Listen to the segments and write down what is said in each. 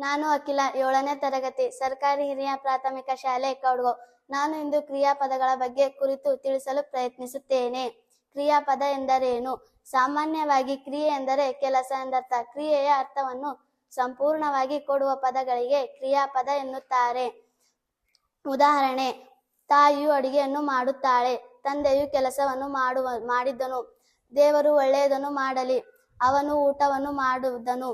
ನಾನು ಅಖಿಲ ಏಳನೇ ತರಗತಿ, ಸರ್ಕಾರಿ ಹಿರಿಯ ಪ್ರಾಥಮಿಕ ಶಾಲೆ ಕೌಡ್ಗೋ. ನಾನು ಇಂದು ಕ್ರಿಯಾಪದಗಳ ಬಗ್ಗೆ ಕುರಿತು ತಿಳಿಸಲು ಪ್ರಯತ್ನಿಸುತ್ತೇನೆ. ಕ್ರಿಯಾಪದ ಎಂದರೇನು? ಸಾಮಾನ್ಯವಾಗಿ ಕ್ರಿಯೆ ಎಂದರೆ ಕೆಲಸ ಎಂದರ್ಥ. ಕ್ರಿಯೆಯ ಅರ್ಥವನ್ನು ಸಂಪೂರ್ಣವಾಗಿ ಕೊಡುವ ಪದಗಳಿಗೆ ಕ್ರಿಯಾಪದ ಎನ್ನುತ್ತಾರೆ. ಉದಾಹರಣೆ, ತಾಯಿಯು ಅಡಿಗೆಯನ್ನು ಮಾಡುತ್ತಾಳೆ, ತಂದೆಯು ಕೆಲಸವನ್ನು ಮಾಡುವ, ಮಾಡಿದ್ದನು, ದೇವರು ಒಳ್ಳೆಯದನ್ನು ಮಾಡಲಿ, ಅವನು ಊಟವನ್ನು ಮಾಡುವುದನು,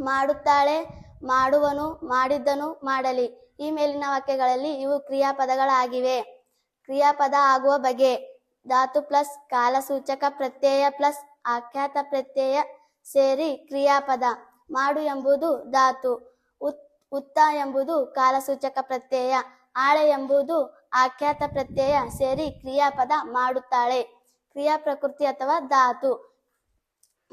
ಮಾಡುತ್ತಾಳೆ ಮಾಡುವನು, ಮಾಡಿದ್ದನು, ಮಾಡಲಿ. ಈ ಮೇಲಿನ ವಾಕ್ಯಗಳಲ್ಲಿ ಇವು ಕ್ರಿಯಾಪದಗಳಾಗಿವೆ. ಕ್ರಿಯಾಪದ ಆಗುವ ಬಗೆ. ಧಾತು ಪ್ಲಸ್ ಕಾಲಸೂಚಕ ಪ್ರತ್ಯಯ ಪ್ಲಸ್ ಆಖ್ಯಾತ ಪ್ರತ್ಯಯ ಸೇರಿ ಕ್ರಿಯಾಪದ. ಮಾಡು ಎಂಬುದು ಧಾತು. ಉತ್, ಉತ್ತ ಎಂಬುದು ಕಾಲಸೂಚಕ ಪ್ರತ್ಯಯ. ಆಳೆ ಎಂಬುದು ಆಖ್ಯಾತ ಪ್ರತ್ಯಯ ಸೇರಿ ಕ್ರಿಯಾಪದ ಮಾಡುತ್ತಾಳೆ. ಕ್ರಿಯಾ ಪ್ರಕೃತಿ ಅಥವಾ ಧಾತು.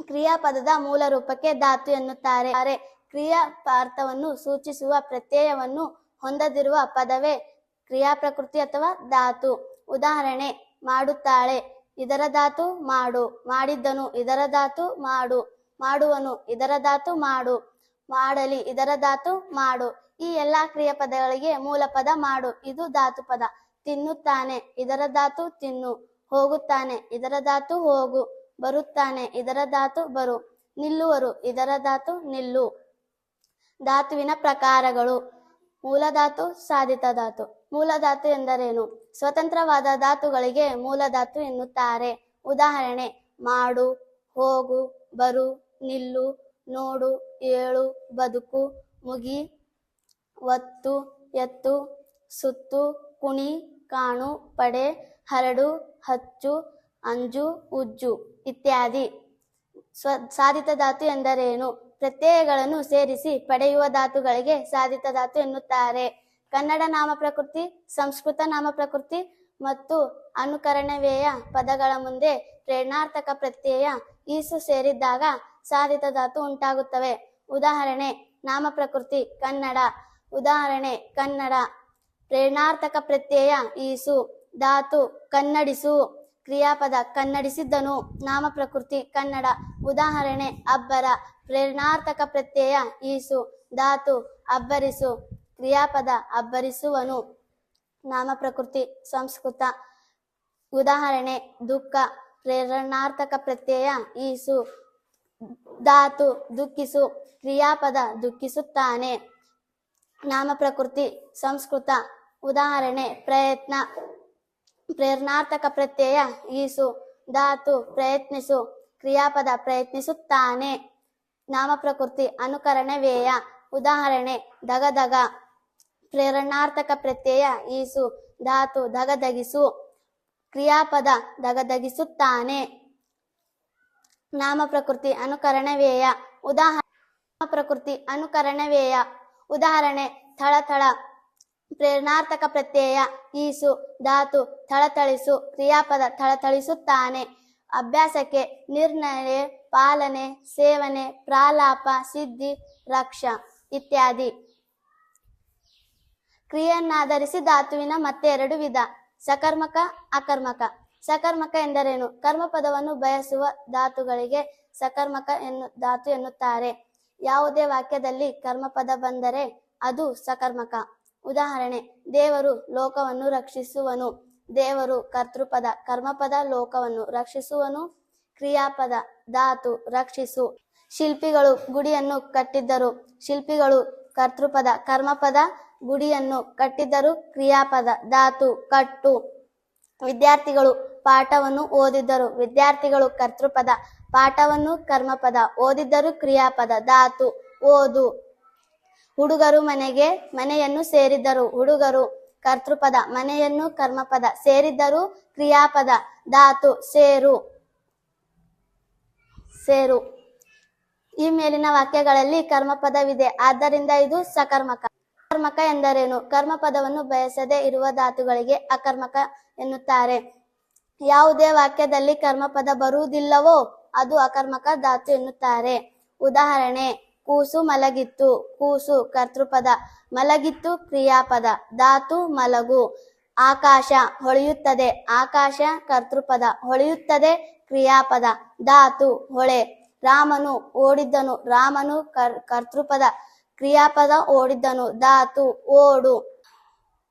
ಕ್ರಿಯಾಪದದ ಮೂಲ ರೂಪಕ್ಕೆ ಧಾತು ಎನ್ನುತ್ತಾರೆ. ಕ್ರಿಯಾ ಅರ್ಥವನ್ನು ಸೂಚಿಸುವ ಪ್ರತ್ಯಯವನ್ನು ಹೊಂದದಿರುವ ಪದವೇ ಕ್ರಿಯಾ ಪ್ರಕೃತಿ ಅಥವಾ ಧಾತು. ಉದಾಹರಣೆ, ಮಾಡುತ್ತಾಳೆ, ಇದರ ಧಾತು ಮಾಡು. ಮಾಡಿದ್ದನು, ಇದರ ಧಾತು ಮಾಡು. ಮಾಡುವನು, ಇದರ ಧಾತು ಮಾಡು. ಮಾಡಲಿ, ಇದರ ಧಾತು ಮಾಡು. ಈ ಎಲ್ಲಾ ಕ್ರಿಯಾಪದಗಳಿಗೆ ಮೂಲ ಪದ ಮಾಡು. ಇದು ಧಾತು ಪದ ತಿನ್ನುತ್ತಾನೆ, ಇದರ ಧಾತು ತಿನ್ನು. ಹೋಗುತ್ತಾನೆ, ಇದರ ಧಾತು ಹೋಗು. ಬರುತ್ತಾನೆ, ಇದರ ಧಾತು ಬರು. ನಿಲ್ಲುವರು, ಇದರ ಧಾತು ನಿಲ್ಲು. ಧಾತುವಿನ ಪ್ರಕಾರಗಳು. ಮೂಲಧಾತು ಸಾಧಿತ ಧಾತು ಮೂಲ ಧಾತು ಎಂದರೇನು? ಸ್ವತಂತ್ರವಾದ ಧಾತುಗಳಿಗೆ ಮೂಲಧಾತು ಎನ್ನುತ್ತಾರೆ. ಉದಾಹರಣೆ, ಮಾಡು, ಹೋಗು, ಬರು, ನಿಲ್ಲು, ನೋಡು, ಏಳು, ಬದುಕು, ಮುಗಿ, ಒತ್ತು, ಎತ್ತು, ಸುತ್ತು, ಕುಣಿ, ಕಾಣು, ಪಡೆ, ಹರಡು, ಹಚ್ಚು, ಅಂಜು, ಉಜ್ಜು ಇತ್ಯಾದಿ. ಸ್ವ ಸಾಧಿತ ಧಾತು ಎಂದರೇನು? ಪ್ರತ್ಯಯಗಳನ್ನು ಸೇರಿಸಿ ಪಡೆಯುವ ಧಾತುಗಳಿಗೆ ಸಾಧಿತ ಧಾತು ಎನ್ನುತ್ತಾರೆ. ಕನ್ನಡ ನಾಮ ಪ್ರಕೃತಿ, ಸಂಸ್ಕೃತ ನಾಮ ಪ್ರಕೃತಿ ಮತ್ತು ಅನುಕರಣವೇಯ ಪದಗಳ ಮುಂದೆ ಪ್ರೇರಣಾರ್ಥಕ ಪ್ರತ್ಯಯ ಈಸು ಸೇರಿದ್ದಾಗ ಸಾಧಿತ ಧಾತು ಉಂಟಾಗುತ್ತವೆ. ಉದಾಹರಣೆ, ನಾಮ ಪ್ರಕೃತಿ, ಕನ್ನಡ. ಉದಾಹರಣೆ, ಕನ್ನಡ. ಪ್ರೇರಣಾರ್ಥಕ ಪ್ರತ್ಯಯ ಈಸು. ಧಾತು, ಕನ್ನಡಿಸು. ಕ್ರಿಯಾಪದ ಕನ್ನಡಿಸಿದ್ದನು. ನಾಮ ಪ್ರಕೃತಿ ಕನ್ನಡ. ಉದಾಹರಣೆ, ಅಬ್ಬರ. ಪ್ರೇರಣಾರ್ಥಕ ಪ್ರತ್ಯಯ, ಈಸು. ಧಾತು, ಅಬ್ಬರಿಸು. ಕ್ರಿಯಾಪದ ಅಬ್ಬರಿಸುವನು. ನಾಮ ಪ್ರಕೃತಿ ಸಂಸ್ಕೃತ. ಉದಾಹರಣೆ, ದುಃಖ. ಪ್ರೇರಣಾರ್ಥಕ ಪ್ರತ್ಯಯ, ಈಸು. ಧಾತು, ದುಃಖಿಸು. ಕ್ರಿಯಾಪದ ದುಃಖಿಸುತ್ತಾನೆ. ನಾಮ ಪ್ರಕೃತಿ ಸಂಸ್ಕೃತ. ಉದಾಹರಣೆ, ಪ್ರಯತ್ನ. ಪ್ರೇರಣಾರ್ಥಕ ಪ್ರತ್ಯಯ ಈಸು, ಧಾತು ಪ್ರಯತ್ನಿಸು, ಕ್ರಿಯಾಪದ ಪ್ರಯತ್ನಿಸುತ್ತಾನೆ. ನಾಮ ಪ್ರಕೃತಿ, ಅನುಕರಣೆ, ವ್ಯಯ, ಉದಾಹರಣೆ ದಗದಗ ಪ್ರೇರಣಾರ್ಥಕ ಪ್ರತ್ಯಯ ಈಸು, ಧಾತು ದಗದಗಿಸು ಕ್ರಿಯಾಪದ ದಗದಗಿಸುತ್ತಾನೆ ನಾಮ ಪ್ರಕೃತಿ, ಅನುಕರಣೆ, ವ್ಯಯ, ಉದಾಹರಣೆ ಪ್ರಕೃತಿ, ಅನುಕರಣೆ, ವ್ಯಯ, ಉದಾಹರಣೆ, ಥಳಥಳ ಪ್ರೇರಣಾರ್ಥಕ ಪ್ರತ್ಯಯ ಈಸು, ಧಾತು, ಥಳಥಳಿಸು, ಕ್ರಿಯಾಪದ ಥಳಥಳಿಸುತ್ತಾನೆ. ಅಭ್ಯಾಸಕ್ಕೆ ನಿರ್ಣಯ, ಪಾಲನೆ, ಸೇವನೆ, ಪ್ರಾಲಾಪ, ಸಿದ್ಧಿ, ರಕ್ಷ ಇತ್ಯಾದಿ. ಕ್ರಿಯೆಯನ್ನಾಧರಿಸಿ ಧಾತುವಿನ ಮತ್ತೆ ಎರಡು ವಿಧ, ಸಕರ್ಮಕ, ಅಕರ್ಮಕ. ಸಕರ್ಮಕ ಎಂದರೇನು? ಕರ್ಮಪದವನ್ನು ಬಯಸುವ ಧಾತುಗಳಿಗೆ ಸಕರ್ಮಕ ಎನ್ನು, ಧಾತು ಎನ್ನುತ್ತಾರೆ. ಯಾವುದೇ ವಾಕ್ಯದಲ್ಲಿ ಕರ್ಮಪದ ಬಂದರೆ ಅದು ಸಕರ್ಮಕ. ಉದಾಹರಣೆ, ದೇವರು ಲೋಕವನ್ನು ರಕ್ಷಿಸುವನು. ದೇವರು ಕರ್ತೃಪದ, ಕರ್ಮಪದ ಲೋಕವನ್ನು ರಕ್ಷಿಸುವನು. ಕ್ರಿಯಾಪದ, ಧಾತು ರಕ್ಷಿಸು. ಶಿಲ್ಪಿಗಳು ಗುಡಿಯನ್ನು ಕಟ್ಟಿದ್ದರು. ಶಿಲ್ಪಿಗಳು ಕರ್ತೃಪದ, ಕರ್ಮಪದ ಗುಡಿಯನ್ನು ಕಟ್ಟಿದ್ದರು. ಕ್ರಿಯಾಪದ, ಧಾತು ಕಟ್ಟು. ವಿದ್ಯಾರ್ಥಿಗಳು ಪಾಠವನ್ನು ಓದಿದ್ದರು. ವಿದ್ಯಾರ್ಥಿಗಳು ಕರ್ತೃಪದ, ಪಾಠವನ್ನು ಕರ್ಮಪದ, ಓದಿದ್ದರು. ಕ್ರಿಯಾಪದ, ಧಾತು ಓದು. ಹುಡುಗರು ಮನೆಗೆ ಮನೆಯನ್ನು ಸೇರಿದ್ದರು. ಹುಡುಗರು ಕರ್ತೃಪದ, ಮನೆಯನ್ನು ಕರ್ಮಪದ, ಸೇರಿದ್ದರು ಕ್ರಿಯಾಪದ, ಧಾತು, ಸೇರು ಸೇರು. ಈ ಮೇಲಿನ ವಾಕ್ಯಗಳಲ್ಲಿ ಕರ್ಮಪದವಿದೆ. ಆದ್ದರಿಂದ ಇದು ಸಕರ್ಮಕ. ಕರ್ಮಕ ಎಂದರೇನು? ಕರ್ಮಪದವನ್ನು ಬಯಸದೇ ಇರುವ ಧಾತುಗಳಿಗೆ ಅಕರ್ಮಕ ಎನ್ನುತ್ತಾರೆ. ಯಾವುದೇ ವಾಕ್ಯದಲ್ಲಿ ಕರ್ಮಪದ ಬರುವುದಿಲ್ಲವೋ ಅದು ಅಕರ್ಮಕ ಧಾತು ಎನ್ನುತ್ತಾರೆ. ಉದಾಹರಣೆ ಕೂಸು ಮಲಗಿತ್ತು. ಕೂಸು ಕರ್ತೃಪದ. ಮಲಗಿತ್ತು ಕ್ರಿಯಾಪದ. ಧಾತು ಮಲಗು. ಆಕಾಶ ಹೊಳೆಯುತ್ತದೆ. ಆಕಾಶ ಕರ್ತೃಪದ. ಹೊಳೆಯುತ್ತದೆ ಕ್ರಿಯಾಪದ. ಧಾತು ಹೊಳೆ. ರಾಮನು ಓಡಿದ್ದನು. ರಾಮನು ಕರ್, ಕರ್ತೃಪದ. ಕ್ರಿಯಾಪದ ಓಡಿದ್ದನು. ಧಾತು ಓಡು.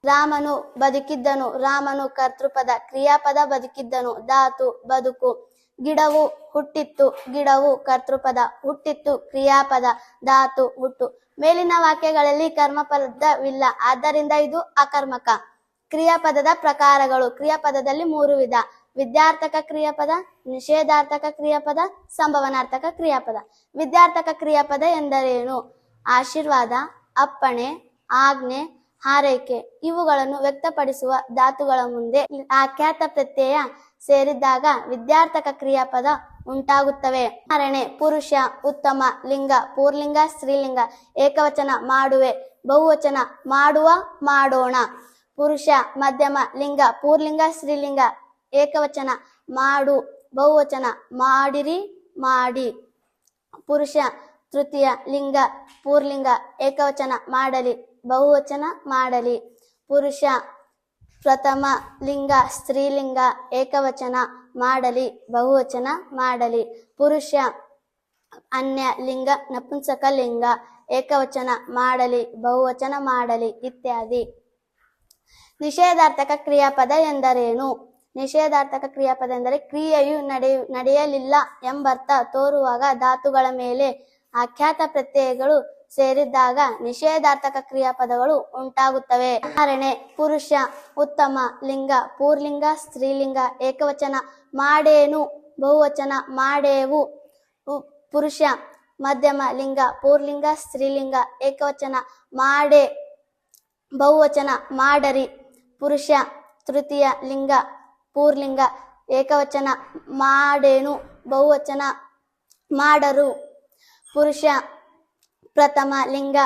ರಾಮನು ಬದುಕಿದ್ದನು. ರಾಮನು ಕರ್ತೃಪದ. ಕ್ರಿಯಾಪದ ಬದುಕಿದ್ದನು. ಧಾತು ಬದುಕು. ಗಿಡವು ಹುಟ್ಟಿತ್ತು. ಗಿಡವು ಕರ್ತೃಪದ, ಹುಟ್ಟಿತ್ತು. ಕ್ರಿಯಾಪದ, ಧಾತು, ಹುಟ್ಟು. ಮೇಲಿನ ವಾಕ್ಯಗಳಲ್ಲಿ ಕರ್ಮಪದವಿಲ್ಲ ಆದ್ದರಿಂದ ಇದು ಅಕರ್ಮಕ. ಕ್ರಿಯಾಪದದ ಪ್ರಕಾರಗಳು. ಕ್ರಿಯಾಪದದಲ್ಲಿ ಮೂರು ವಿಧ. ವಿದ್ಯಾರ್ಥಕ ಕ್ರಿಯಾಪದ, ನಿಷೇಧಾರ್ಥಕ ಕ್ರಿಯಾಪದ, ಸಂಭವನಾರ್ಥಕ ಕ್ರಿಯಾಪದ. ವಿದ್ಯಾರ್ಥಕ ಕ್ರಿಯಾಪದ ಎಂದರೇನು? ಆಶೀರ್ವಾದ, ಅಪ್ಪಣೆ, ಆಜ್ಞೆ, ಹಾರೈಕೆ. ಇವುಗಳನ್ನು ವ್ಯಕ್ತಪಡಿಸುವ ಧಾತುಗಳ ಮುಂದೆ ಆಖ್ಯಾತ ಪ್ರತ್ಯಯ ಸೇರಿದ್ದಾಗ ವಿದ್ಯಾರ್ಥಕ ಕ್ರಿಯಾಪದ ಉಂಟಾಗುತ್ತವೆ. ಉದಾಹರಣೆ, ಪುರುಷ, ಉತ್ತಮ, ಲಿಂಗ, ಪೂರ್ಲಿಂಗ, ಸ್ತ್ರೀಲಿಂಗ, ಏಕವಚನ ಮಾಡುವೆ, ಬಹುವಚನ ಮಾಡುವ, ಮಾಡೋಣ. ಪುರುಷ, ಮಧ್ಯಮ, ಲಿಂಗ, ಪೂರ್ಲಿಂಗ, ಸ್ತ್ರೀಲಿಂಗ, ಏಕವಚನ ಮಾಡು, ಬಹುವಚನ ಮಾಡಿರಿ, ಮಾಡಿ. ಪುರುಷ, ತೃತೀಯ, ಲಿಂಗ, ಪೂರ್ಲಿಂಗ, ಏಕವಚನ ಮಾಡಲಿ, ಬಹುವಚನ ಮಾಡಲಿ. ಪುರುಷ ಪ್ರಥಮ ಲಿಂಗ, ಸ್ತ್ರೀಲಿಂಗ ಏಕವಚನ ಮಾಡಲಿ, ಬಹುವಚನ ಮಾಡಲಿ. ಪುರುಷ ಅನ್ಯ ಲಿಂಗ, ನಪುಂಸಕ ಲಿಂಗ ಏಕವಚನ ಮಾಡಲಿ, ಬಹುವಚನ ಮಾಡಲಿ ಇತ್ಯಾದಿ. ನಿಷೇಧಾರ್ಥಕ ಕ್ರಿಯಾಪದ ಎಂದರೇನು? ನಿಷೇಧಾರ್ಥಕ ಕ್ರಿಯಾಪದ ಎಂದರೆ ಕ್ರಿಯೆಯು ನಡೆಯು ನಡೆಯಲಿಲ್ಲ ಎಂಬರ್ಥ ತೋರುವಾಗ ಧಾತುಗಳ ಮೇಲೆ ಆಖ್ಯಾತ ಪ್ರತ್ಯಯಗಳು ಸೇರಿದ್ದಾಗ ನಿಷೇಧಾರ್ಥಕ ಕ್ರಿಯಾಪದಗಳು ಉಂಟಾಗುತ್ತವೆ. ಉದಾಹರಣೆ, ಪುರುಷ, ಉತ್ತಮ, ಲಿಂಗ, ಪೂರ್ಲಿಂಗ, ಸ್ತ್ರೀಲಿಂಗ, ಏಕವಚನ, ಮಾಡೇನು, ಬಹುವಚನ, ಮಾಡೇವು ಪುರುಷ, ಮಧ್ಯಮ, ಲಿಂಗ, ಪೂರ್ಲಿಂಗ, ಸ್ತ್ರೀಲಿಂಗ, ಏಕವಚನ, ಮಾಡೇ, ಬಹುವಚನ, ಮಾಡರಿ, ಪುರುಷ, ತೃತೀಯ, ಲಿಂಗ, ಪೂರ್ಲಿಂಗ, ಏಕವಚನ, ಮಾಡೇನು, ಬಹುವಚನ, ಮಾಡರು, ಪುರುಷ ಪ್ರಥಮ ಲಿಂಗ,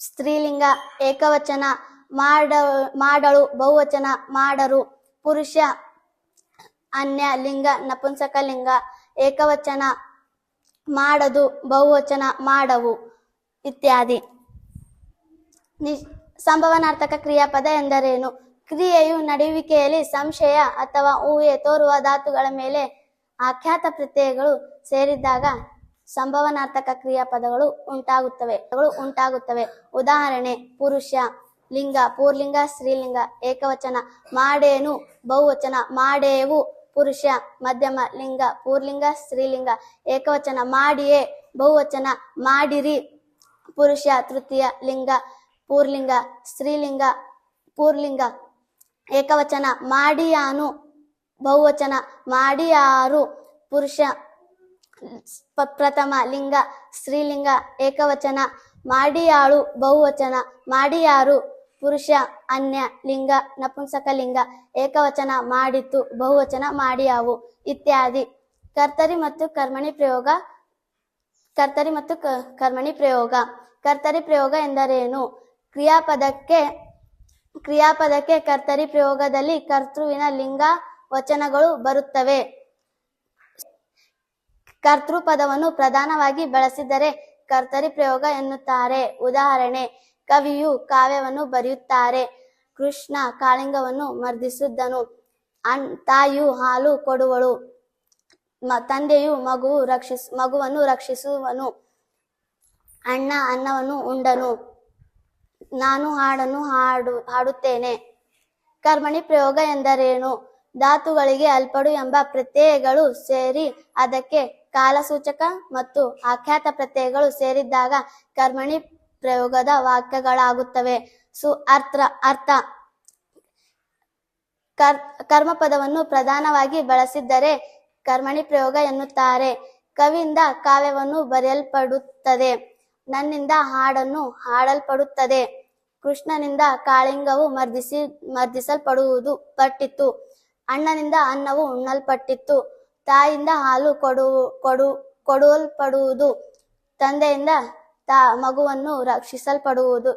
ಸ್ತ್ರೀಲಿಂಗ, ಏಕವಚನ, ಮಾಡ, ಮಾಡಳು, ಬಹುವಚನ, ಮಾಡರು, ಪುರುಷ, ಅನ್ಯ ಲಿಂಗ, ನಪುಂಸಕ ಲಿಂಗ, ಏಕವಚನ, ಮಾಡದು, ಬಹುವಚನ, ಮಾಡವು ಇತ್ಯಾದಿ. ಸಂಭವನಾರ್ಥಕ ಕ್ರಿಯಾಪದ ಎಂದರೇನು? ಕ್ರಿಯೆಯು ನಡೆಯುವಿಕೆಯಲ್ಲಿ ಸಂಶಯ ಅಥವಾ ಊಹೆ ತೋರುವ ಧಾತುಗಳ ಮೇಲೆ ಆಖ್ಯಾತ ಪ್ರತ್ಯಯಗಳು ಸೇರಿದ್ದಾಗ ಸಂಭವನಾರ್ಥಕ ಕ್ರಿಯಾಪದಗಳು ಉಂಟಾಗುತ್ತವೆ. ಉಂಟಾಗುತ್ತವೆ. ಉದಾಹರಣೆ, ಪುರುಷ, ಲಿಂಗ, ಪೂರ್ಲಿಂಗ, ಸ್ತ್ರೀಲಿಂಗ, ಏಕವಚನ, ಮಾಡೇನು, ಬಹುವಚನ, ಮಾಡೇವು, ಪುರುಷ, ಮಧ್ಯಮ, ಲಿಂಗ, ಪೂರ್ಲಿಂಗ, ಸ್ತ್ರೀಲಿಂಗ, ಏಕವಚನ, ಮಾಡಿಯೇ, ಬಹುವಚನ, ಮಾಡಿರಿ, ಪುರುಷ, ತೃತೀಯ, ಲಿಂಗ, ಪೂರ್ಲಿಂಗ, ಸ್ತ್ರೀಲಿಂಗ, ಪೂರ್ಲಿಂಗ, ಏಕವಚನ, ಮಾಡಿಯಾನು, ಬಹುವಚನ, ಮಾಡಿಯಾರು, ಪುರುಷ ಪ್ರಥಮ ಲಿಂಗ, ಸ್ತ್ರೀಲಿಂಗ, ಏಕವಚನ, ಮಾಡಿಯಾಳು, ಬಹುವಚನ, ಮಾಡಿಯಾರು, ಪುರುಷ, ಅನ್ಯ, ಲಿಂಗ, ನಪುಂಸಕ ಲಿಂಗ, ಏಕವಚನ ಮಾಡಿತ್ತು ಬಹುವಚನ, ಮಾಡಿಯಾವು ಇತ್ಯಾದಿ. ಕರ್ತರಿ ಮತ್ತು ಕರ್ಮಣಿ ಪ್ರಯೋಗ, ಕರ್ತರಿ ಮತ್ತು ಕರ್ಮಣಿ ಪ್ರಯೋಗ. ಕರ್ತರಿ ಪ್ರಯೋಗ ಎಂದರೇನು? ಕ್ರಿಯಾಪದಕ್ಕೆ ಕ್ರಿಯಾಪದಕ್ಕೆ ಕರ್ತರಿ ಪ್ರಯೋಗದಲ್ಲಿ ಕರ್ತೃವಿನ ಲಿಂಗ ವಚನಗಳು ಬರುತ್ತವೆ. ಕರ್ತೃಪದವನ್ನು ಪ್ರಧಾನವಾಗಿ ಬಳಸಿದರೆ ಕರ್ತರಿ ಪ್ರಯೋಗ ಎನ್ನುತ್ತಾರೆ. ಉದಾಹರಣೆ, ಕವಿಯು ಕಾವ್ಯವನ್ನು ಬರೆಯುತ್ತಾರೆ. ಕೃಷ್ಣ ಕಾಳಿಂಗವನ್ನು ಮರ್ದಿಸಿದ್ದನು. ಅನ್, ತಾಯಿಯು ಹಾಲು ಕೊಡುವಳು. ತಂದೆಯು ಮಗು ರಕ್ಷಿಸ್, ಮಗುವನ್ನು ರಕ್ಷಿಸುವನು. ಅಣ್ಣ ಅನ್ನವನ್ನು ಉಂಡನು. ನಾನು ಹಾಡನ್ನು ಹಾಡು, ಹಾಡುತ್ತೇನೆ. ಕರ್ಮಣಿ ಪ್ರಯೋಗ ಎಂದರೇನು? ಧಾತುಗಳಿಗೆ ಅಲ್ಪಡು ಎಂಬ ಪ್ರತ್ಯಯಗಳು ಸೇರಿ ಅದಕ್ಕೆ ಕಾಲಸೂಚಕ ಮತ್ತು ಆಖ್ಯಾತ ಪ್ರತ್ಯಯಗಳು ಸೇರಿದ್ದಾಗ ಕರ್ಮಣಿ ಪ್ರಯೋಗದ ವಾಕ್ಯಗಳಾಗುತ್ತವೆ. ಸು ಅರ್ಥ ಅರ್ಥ. ಕರ್, ಕರ್ಮಪದವನ್ನು ಪ್ರಧಾನವಾಗಿ ಬಳಸಿದ್ದರೆ ಕರ್ಮಣಿ ಪ್ರಯೋಗ ಎನ್ನುತ್ತಾರೆ. ಕವಿಯಿಂದ ಕಾವ್ಯವನ್ನು ಬರೆಯಲ್ಪಡುತ್ತದೆ. ನನ್ನಿಂದ ಹಾಡನ್ನು ಹಾಡಲ್ಪಡುತ್ತದೆ. ಕೃಷ್ಣನಿಂದ ಕಾಳಿಂಗವು ಮರ್ದಿಸಿ, ಮರ್ದಿಸಲ್ಪಡುವುದು ಪಟ್ಟಿತ್ತು. ಅಣ್ಣನಿಂದ ಅನ್ನವು ಉಣ್ಣಲ್ಪಟ್ಟಿತ್ತು. ತಾಯಿಯಿಂದ ಹಾಲು ಕೊಡು ಕೊಡು ಕೊಡಲ್ಪಡುವುದು. ತಂದೆಯಿಂದ ತಾ ಮಗುವನ್ನು ರಕ್ಷಿಸಲ್ಪಡುವುದು.